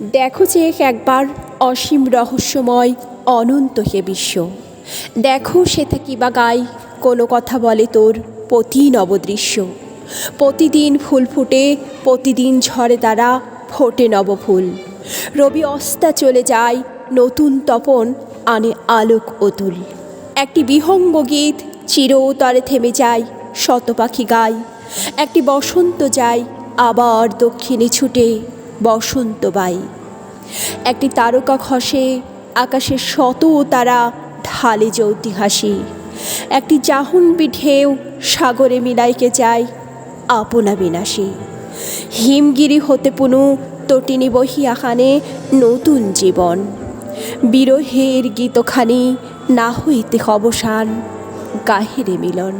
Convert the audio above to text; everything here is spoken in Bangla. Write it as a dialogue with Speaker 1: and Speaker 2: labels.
Speaker 1: দেখো যে একবার অসীম রহস্যময় অনন্ত হে বিশ্ব। দেখো সে থাকি বা গাই, কোনো কথা বলে তোর প্রতি নবদৃশ্য। প্রতিদিন ফুল ফুটে, প্রতিদিন ঝরে তারা ফোটে নবফুল। রবি অস্তা চলে যায়, নতুন তপন আনে আলোক অতুল। একটি বিহঙ্গ গীত চিরতরে থেমে যায় শত পাখি গায় একটি বসন্ত যায়, আবার দক্ষিণে ছুটে বসন্ত বাই। একটি তারকা খসে, আকাশের শত তারা ঢালে জ্যোতি হাসি। একটি জাহ্নবী ঢেউ সাগরে মিলাইকে যায় আপনা বিনাশী। হিমগিরি হতে পুনু তটিনী বহিয়াখানে নতুন জীবন। বিরহের গীতখানি না হইতে অবসান গাহিরে মিলন।